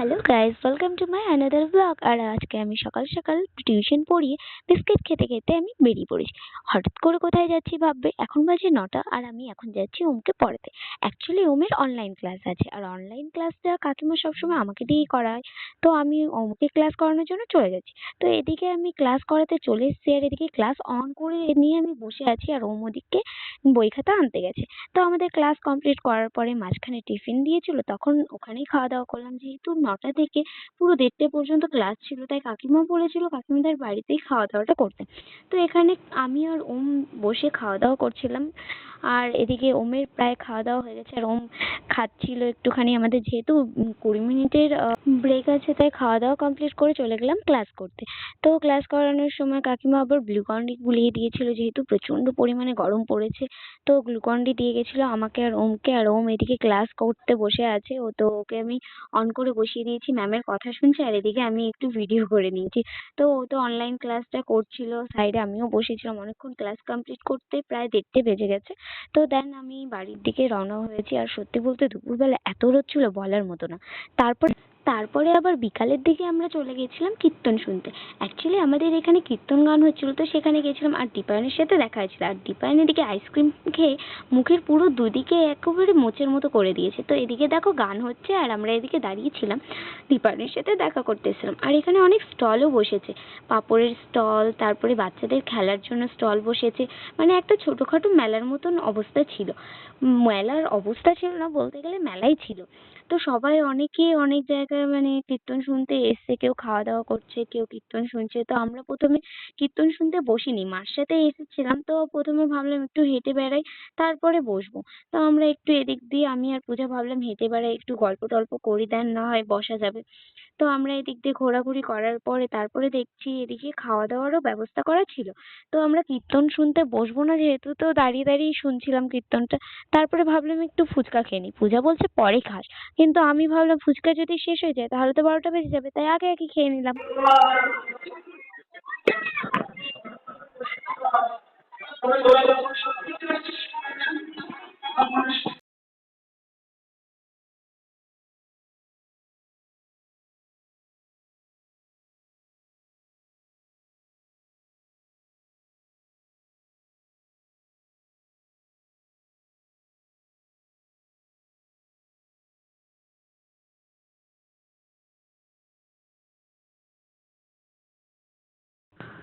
Hello guys welcome to my another blog আর আজকে আমি সকাল সকাল টিউশন পড়িয়ে বিস্কিট খেতে খেতে আমি বেরিয়ে পড়েছি। হঠাৎ করে কোথায় যাচ্ছি ভাববে? এখন বাজে নটা আর আমি এখন যাচ্ছি ওমকে পড়াতে। অ্যাকচুয়ালি ওমের অনলাইন ক্লাস আছে। আর অনলাইন ক্লাসটা কাকিমা সবসময় আমাকে দিয়েই করায়। তো আমি ওমকে ক্লাস করানোর জন্য চলে যাচ্ছি। তো এদিকে আমি ক্লাস করাতে চলে এসেছি আর এদিকে ক্লাস অন করে নিয়ে আমি বসে আছি আর ওম ওদিকে বই খাতা আনতে গেছে। তো আমাদের ক্লাস কমপ্লিট করার পরে মাঝখানে টিফিন দিয়েছিল। তখন ওখানেই খাওয়া দাওয়া করলাম। যেহেতু নটা থেকে পুরো দেড়টে পর্যন্ত ক্লাস ছিল। তাই কাকিমা বলেছিল কাকিমাদের বাড়িতেই খাওয়া দাওয়াটা করতে। তো এখানে আমি আর ওম বসে খাওয়া দাওয়া করছিলাম। আর এদিকে ওমের প্রায় খাওয়া দাওয়া হয়ে গেছে। আর ওম খাচ্ছিল একটুখানি আমাদের যেহেতু কুড়ি মিনিটের ব্রেক আছে, তাই খাওয়া দাওয়া কমপ্লিট করে চলে গেলাম ক্লাস করতে। তো ক্লাস করানোর সময় কাকিমা আবার গ্লুকন ডি গুলিয়ে দিয়েছিল যেহেতু প্রচণ্ড পরিমাণে গরম পড়েছে। তো গ্লুকন ডি দিয়ে গেছিল আমাকে আর ওমকে। আর ওম এদিকে ক্লাস করতে বসে আছে। ও তো ওকে আমি অন করে বসিয়ে দিয়েছি ম্যামের কথা শুনছে আর এদিকে আমি একটু ভিডিও করে নিয়েছি। তো ও তো অনলাইন ক্লাসটা করছিল সাইডে আমিও বসেছিলাম। অনেকক্ষণ ক্লাস কমপ্লিট করতে প্রায় দেড়টে বেজে গেছে। তো দেন আমি বাড়ির দিকে রওনা হয়েছি। আর সত্যি বলতে দুপুরবেলা এত রোদ ছিল বলার মতো না। তারপর তারপরে আবার বিকালের দিকে আমরা চলে গেছিলাম কীর্তন শুনতে। অ্যাকচুয়ালি আমাদের এখানে কীর্তন গান হচ্ছিল তো সেখানে গেছিলাম আর দীপায়নের সাথে দেখা হয়েছিল। আর দীপায়ন এদিকে আইসক্রিম খেয়ে মুখের পুরো দুদিকে একেবারে মোচের মতো করে দিয়েছে। তো এদিকে দেখো গান হচ্ছে আর আমরা এদিকে দাঁড়িয়েছিলাম দীপায়নের সাথে দেখা করতে এসেছিলাম। আর এখানে অনেক স্টলও বসেছে। পাপড়ের স্টল, তারপরে বাচ্চাদের খেলার জন্য স্টল বসেছে। মানে একটা ছোটোখাটো মেলার মতন অবস্থা ছিল। মেলার অবস্থা ছিল না বলতে গেলে, মেলাই ছিল। তো সবাই অনেকে অনেক জায়গায় মানে কীর্তন শুনতে এসছে, কেউ খাওয়া দাওয়া করছে, কেউ কীর্তন শুনছে। তো আমরা প্রথমে কীর্তন শুনতে বসিনি, মার সাথে এসেছিলাম। তো প্রথমে ভাবলাম একটু হেঁটে বেড়াই, তারপরে বসবো। তো আমরা একটু এদিক দিয়ে, আমি আর পূজা ভাবলাম হেঁটে বেড়াই, একটু গল্প টল্প করি, দেন না হয় বসা যাবে। তো আমরা এদিক দিয়ে ঘোরাঘুরি করার পরে তারপরে দেখছি এদিকে খাওয়া দাওয়ারও ব্যবস্থা করা ছিল। তো আমরা কীর্তন শুনতে বসবো না যেহেতু, তো দাঁড়িয়ে দাঁড়িয়ে শুনছিলাম কীর্তনটা। তারপরে ভাবলাম একটু ফুচকা খেয়ে নিই। পূজা বলছে, পরে খাস। কিন্তু আমি ভাবলাম ফুচকা যদি শেষ হয়ে যায়, তাহলে তো বারোটা বেজে যাবে, তাই আগে আগে খেয়ে নিলাম।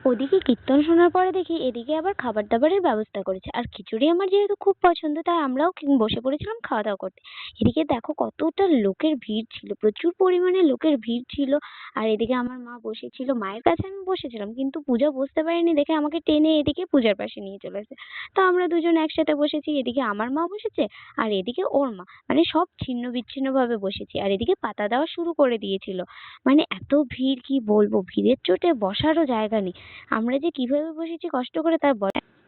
ওদিকে কীর্তন শোনার পরে দেখি এদিকে আবার খাবার দাবারের ব্যবস্থা করেছে। আর খিচুড়ি আমার যেহেতু খুব পছন্দ, তাই আমরাও বসে পড়েছিলাম খাওয়া দাওয়া করতে। এদিকে দেখো কতটা লোকের ভিড় ছিল, প্রচুর পরিমাণে লোকের ভিড় ছিল। আর এদিকে আমার মা বসেছিল, মায়ের কাছে আমি বসেছিলাম, কিন্তু পূজা বসতে পারেনি দেখে আমাকে টেনে এদিকে পূজার পাশে নিয়ে চলে এসেছে তো আমরা দুজন একসাথে বসেছি, এদিকে আমার মা বসেছে আর এদিকে ওর মা। মানে সব ছিন্ন বিচ্ছিন্নভাবে বসেছি। আর এদিকে পাতা দেওয়া শুরু করে দিয়েছিল। মানে এত ভিড় কি বলব, ভিড়ের চোটে বসারও জায়গা নেই। আমরা যে কীভাবে বসেছি কষ্ট করে তা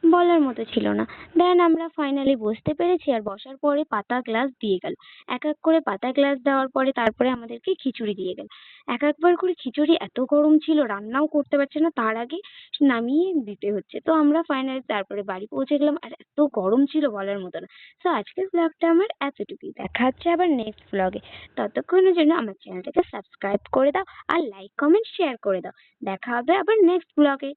বলার মতো ছিল না। দেন আমরা ফাইনালি বসতে পেরেছি আর বসার পরে পাতা গ্লাস দিয়ে গেল। এক এক করে পাতা গ্লাস দেওয়ার পরে তারপরে আমাদেরকে খিচুড়ি দিয়ে গেল। এক একবার করে খিচুড়ি এত গরম ছিল, রান্নাও করতে পারছে না, তার আগে নামিয়ে দিতে হচ্ছে। তো আমরা ফাইনালি তারপরে বাড়ি পৌঁছে গেলাম আর এত গরম ছিল বলার মতো না। তো আজকের ব্লগটা আমার এতটুকুই। দেখা হচ্ছে আবার নেক্সট ব্লগে ততক্ষণের জন্য আমার চ্যানেলটাকে সাবস্ক্রাইব করে দাও আর লাইক কমেন্ট শেয়ার করে দাও। দেখা হবে আবার নেক্সট ব্লগে